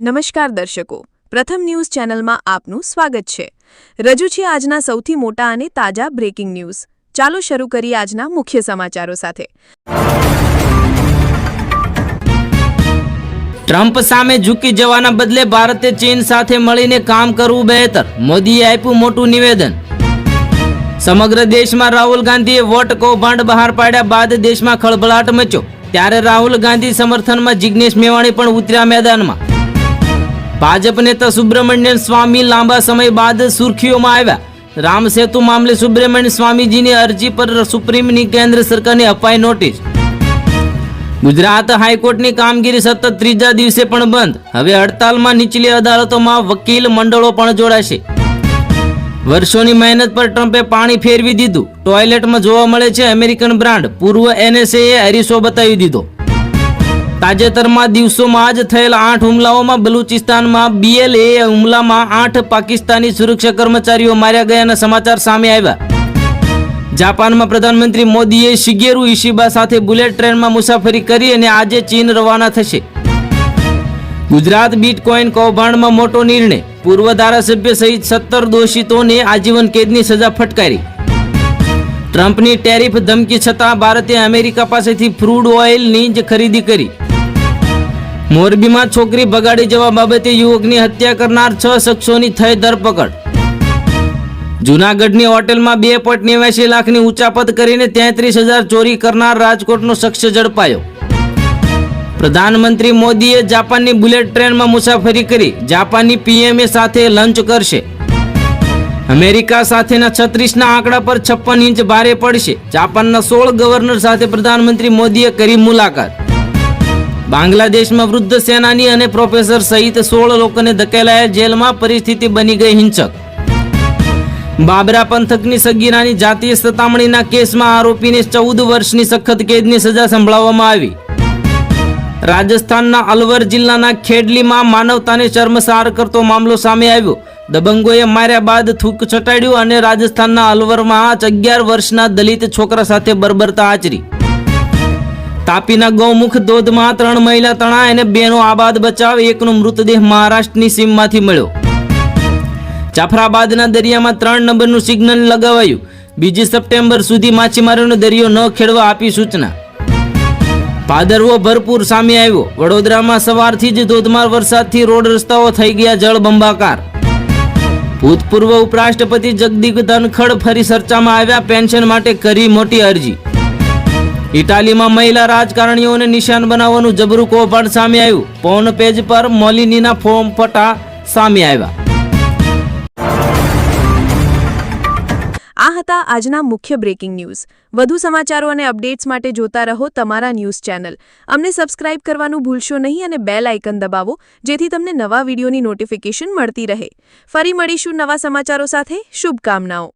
નમસ્કાર દર્શકો. પ્રથમ ન્યૂઝ ચેનલમાં આપનું સ્વાગત છે. રજૂ છે આજના સૌથી મોટા અને તાજા બ્રેકિંગ ન્યૂઝ ચાલો શરૂ કરીએ આજના મુખ્ય સમાચારો સાથે. ટ્રમ્પ સામે ઝૂકી જવાના બદલે ભારતે ચીન સાથે મળીને કામ કરવું બહેતર. મોદીએ આપ્યું મોટું નિવેદન. સમગ્ર દેશમાં રાહુલ ગાંધીએ વોટ કૌભાંડ બહાર પાડ્યા બાદ દેશમાં ખળભળાટ મચ્યો. ત્યારે રાહુલ ગાંધી સમર્થનમાં જિગ્નેશ મેવાણી પણ ઉતર્યા મેદાનમાં. ભાજપ નેતા સુબ્રમણ્યમ સ્વામી લાંબા સમય બાદ સુર્ખીઓમાં આવ્યા. રામ સેતુ મામલે સુબ્રમણ્ય સ્વામીજીની અરજી પર સુપ્રીમની કેન્દ્ર સરકારને અપાઈ નોટિસ. ગુજરાત હાઈકોર્ટની કામગીરી સતત ત્રીજા દિવસે પણ બંધ. હવે હડતાલમાં નીચલી અદાલતોમાં વકીલ મંડળો પણ જોડાશે. વર્ષોની મહેનત પર ટ્રમ્પે પાણી ફેરવી દીધું. ટોયલેટમાં જોવા મળે છે અમેરિકન બ્રાન્ડ. પૂર્વ એનએસએ હરીસો બતાવી દીધો. તાજેતરમાં દિવસોમાં જ થયેલા આઠ હુમલાઓમાં બલુચિસ્તાનમાં બીએલએ હુમલામાં આઠ પાકિસ્તાની સુરક્ષા કર્મચારીઓ માર્યા ગયાના સમાચાર સામે આવ્યા. જાપાનમાં પ્રધાનમંત્રી મોદીએ શિગેરુ ઇશિબા સાથે બુલેટ ટ્રેનમાં મુસાફરી કરી અને આજે ચીન રવાના થશે. ગુજરાત બિટકોઇન કૌભાંડમાં મોટો નિર્ણય. પૂર્વ ધારાસભ્ય સહિત સત્તર દોષિતોને આજીવન કેદની સજા ફટકારી. ટ્રમ્પની ટેરિફ ધમકી છતાં ભારતે અમેરિકા પાસેથી ક્રૂડ ઓઇલની જ ખરીદી કરી. મોરબીમાં છોકરી ભગાડી જવા બાબતે યુવકની હત્યા કરનાર છ શખ્સોની થઈ ધરપકડ. જૂનાગઢની હોટેલમાં બે પોઈન્ટ નેવ્યાસી લાખની ઉચાપત કરીને તેત્રીસ હજાર ચોરી કરનાર રાજકોટનો શખ્સ ઝડપાયો. પ્રધાનમંત્રી મોદીએ જાપાનની બુલેટ ટ્રેનમાં મુસાફરી કરી. જાપાનની પીએમએ સાથે લંચ કરશે. અમેરિકા સાથેના છત્રીસના આંકડા પર છપ્પન ઇંચ ભારે પડશે. જાપાનના સોળ ગવર્નર સાથે પ્રધાનમંત્રી મોદીએ કરી મુલાકાત. બાંગ્લાદેશમાં વૃદ્ધ સેનાની અને પ્રોફેસર સહિત સોળ લોકોને ધકેલાયા જેલમાં પરિસ્થિતિ બની ગઈ હિંસક બાબરા પંથકની સગીરાની જાતીય સતામણીના કેસમાં આરોપીને ચૌદ વર્ષની સખત કેદની સજા સંભળાવવામાં આવી. રાજસ્થાનના અલવર જિલ્લાના ખેડલીમાં માનવતાને શર્મસાર કરતો મામલો સામે આવ્યો. દબંગોએ માર્યા બાદ થૂક છટાડ્યું અને રાજસ્થાનના અલવરમાં અગિયાર વર્ષના દલિત છોકરા સાથે બર્બરતા આચરી. તાપીના ગૌમુખ ધોધમાં ત્રણ મહિલા તણાય અને બેનો આબાદ બચાવ એકનો મૃતદેહ મહારાષ્ટ્રની સીમમાંથી મળ્યો. જાફરાબાદના દરિયામાં ત્રણ નંબરનું સિગ્નલ લગાવાયું. બીજી સપ્ટેમ્બર સુધી માછીમારોનો દરિયો ન ખેડવા આપી સૂચના. ભાદરવો ભરપૂર સામે આવ્યો. વડોદરામાં સવારથી જ ધોધમાર વરસાદથી રોડ રસ્તાઓ થઈ ગયા જળબંબાકાર ભૂતપૂર્વ ઉપરાષ્ટ્રપતિ જગદીપ ધનખડ ફરી ચર્ચામાં આવ્યા. પેન્શન માટે કરી મોટી અરજી. ઇટાલીમાં મહિલા રાજકારણીઓને નિશાન બનાવવાનું જબરું કૌભાંડ સામે આવ્યું. પૌન પેજ પર મોલિનીના ફોર્મ ફટા સામે આવ્યા. આ હતા આજના મુખ્ય બ્રેકિંગ ન્યૂઝ વધુ સમાચારો અને અપડેટ્સ માટે જોતા રહો તમારા ન્યૂઝ ચેનલ. અમને સબસ્ક્રાઇબ કરવાનું ભૂલશો નહીં અને બેલ આઇકન દબાવો, જેથી તમને નવા વિડીયોની નોટિફિકેશન મળતી રહે. ફરી મળીશું નવા સમાચારો સાથે. શુભકામનાઓ.